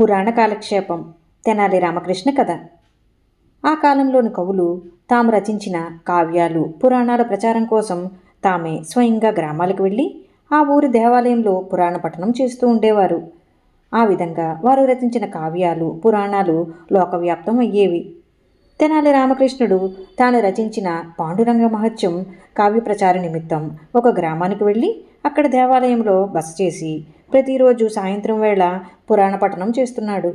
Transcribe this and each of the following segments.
పురాణ కాలక్షేపం. తెనాలి రామకృష్ణ కథ. ఆ కాలంలోని కవులు తాము రచించిన కావ్యాలు పురాణాల ప్రచారం కోసం తామే స్వయంగా గ్రామాలకు వెళ్ళి ఆ ఊరి దేవాలయంలో పురాణ పఠనం చేస్తూ ఉండేవారు. ఆ విధంగా వారు రచించిన కావ్యాలు పురాణాలు లోకవ్యాప్తం అయ్యేవి. తెనాలి రామకృష్ణుడు తాను రచించిన పాండురంగ మహత్యం కావ్య ప్రచార నిమిత్తం ఒక గ్రామానికి వెళ్ళి అక్కడ దేవాలయంలో బస చేసి ప్రతిరోజు సాయంత్రం వేళ పురాణ పఠనం చేస్తున్నాడు.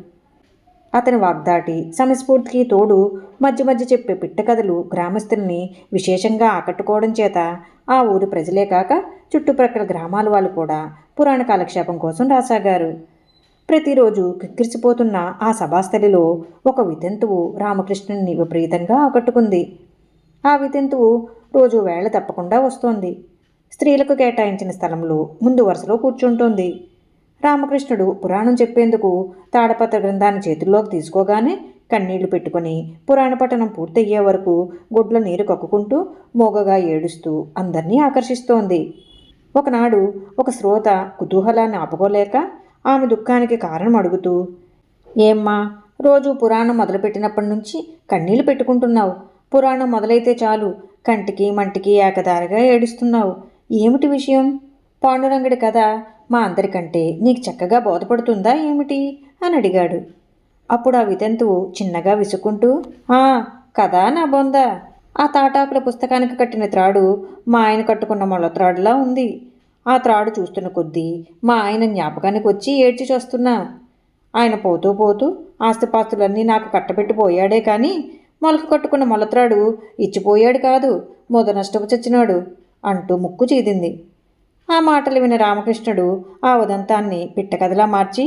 అతని వాగ్దాటి సమస్ఫూర్తికి తోడు మధ్య మధ్య చెప్పే పిట్టకథలు గ్రామస్తుల్ని విశేషంగా ఆకట్టుకోవడం చేత ఆ ఊరి ప్రజలే కాక చుట్టుప్రక్కల గ్రామాల వాళ్ళు కూడా పురాణ కాలక్షేపం కోసం రాసాగారు. ప్రతిరోజు కిక్కిరిసిపోతున్న ఆ సభాస్థలిలో ఒక వితంతువు రామకృష్ణుని విపరీతంగా ఆకట్టుకుంది. ఆ వితంతువు రోజు వేళ తప్పకుండా వస్తోంది. స్త్రీలకు కేటాయించిన స్థలంలో ముందు వరుసలో కూర్చుంటోంది. రామకృష్ణుడు పురాణం చెప్పేందుకు తాడపత్ర గ్రంథాన్ని చేతుల్లోకి తీసుకోగానే కన్నీళ్ళు పెట్టుకుని పురాణ పఠనం పూర్తయ్యే వరకు గుడ్ల నీరు కక్కుకుంటూ మోగగా ఏడుస్తూ అందరినీ ఆకర్షిస్తోంది. ఒకనాడు ఒక శ్రోత కుతూహలాన్ని ఆపుకోలేక ఆమె దుఃఖానికి కారణం అడుగుతూ ఏమ్మా రోజు పురాణం మొదలుపెట్టినప్పటి నుంచి కన్నీళ్ళు పెట్టుకుంటున్నావు. పురాణం మొదలైతే చాలు కంటికి మంటికి ఏకదారిగా ఏడుస్తున్నావు. ఏమిటి విషయం? పాండురంగడి కథ మా అందరికంటే నీకు చక్కగా బోధపడుతుందా ఏమిటి? అని అడిగాడు. అప్పుడు ఆ వితంతువు చిన్నగా విసుక్కుంటూ ఆ కదా నా బొంద. ఆ తాటాకుల పుస్తకానికి కట్టిన త్రాడు మా ఆయన కట్టుకున్న మొల త్రాడులా ఉంది. ఆ త్రాడు చూస్తున్న కొద్దీ మా ఆయన జ్ఞాపకానికి వచ్చి ఏడ్చి చూస్తున్నా. ఆయన పోతూ పోతూ ఆస్తిపాస్తులన్నీ నాకు కట్టబెట్టిపోయాడే కానీ మొలక కట్టుకున్న మొలత్రాడు ఇచ్చిపోయాడు కాదు మొద నష్టపు చచ్చినాడు అంటూ ముక్కు చీదింది. ఆ మాటలు విన్న రామకృష్ణుడు ఆ ఉదంతాన్ని పిట్టకథలా మార్చి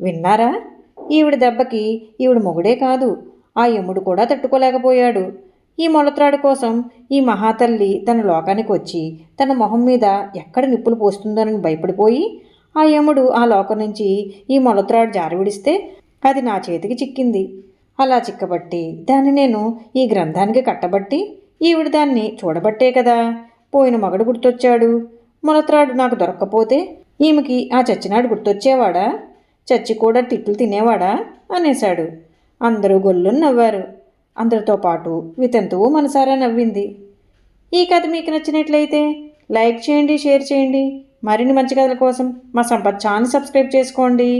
విన్నారా? ఈవిడ దెబ్బకి ఈవిడ మొగుడే కాదు. ఆ యముడు కూడా తట్టుకోలేకపోయాడు. ఈ మొలత్రాడు కోసం ఈ మహాతల్లి తన లోకానికి వచ్చి తన మొహం మీద ఎక్కడ నిప్పులు పోస్తుందోనని భయపడిపోయి ఆ యముడు ఆ లోకం నుంచి ఈ మొలత్రాడు జారవిడిస్తే అది నా చేతికి చిక్కింది. అలా చిక్కబట్టి దాన్ని నేను ఈ గ్రంథానికి కట్టబట్టి ఈవిడ దాన్ని చూడబట్టే కదా పోయిన మగడు గుర్తొచ్చాడు. మొలత్రాడు నాకు దొరక్కపోతే ఈమెకి ఆ చచ్చినాడు గుర్తొచ్చేవాడా? చచ్చి కూడా తిట్లు తినేవాడా? అనేశాడు. అందరూ గొల్లు నవ్వారు అందరితో పాటు వితంతువు మనసారా నవ్వింది. ఈ కథ మీకు నచ్చినట్లయితే లైక్ చేయండి షేర్ చేయండి. మరిన్ని మంచి కథల కోసం మా సంపత్ ఛానల్ సబ్స్క్రైబ్ చేసుకోండి.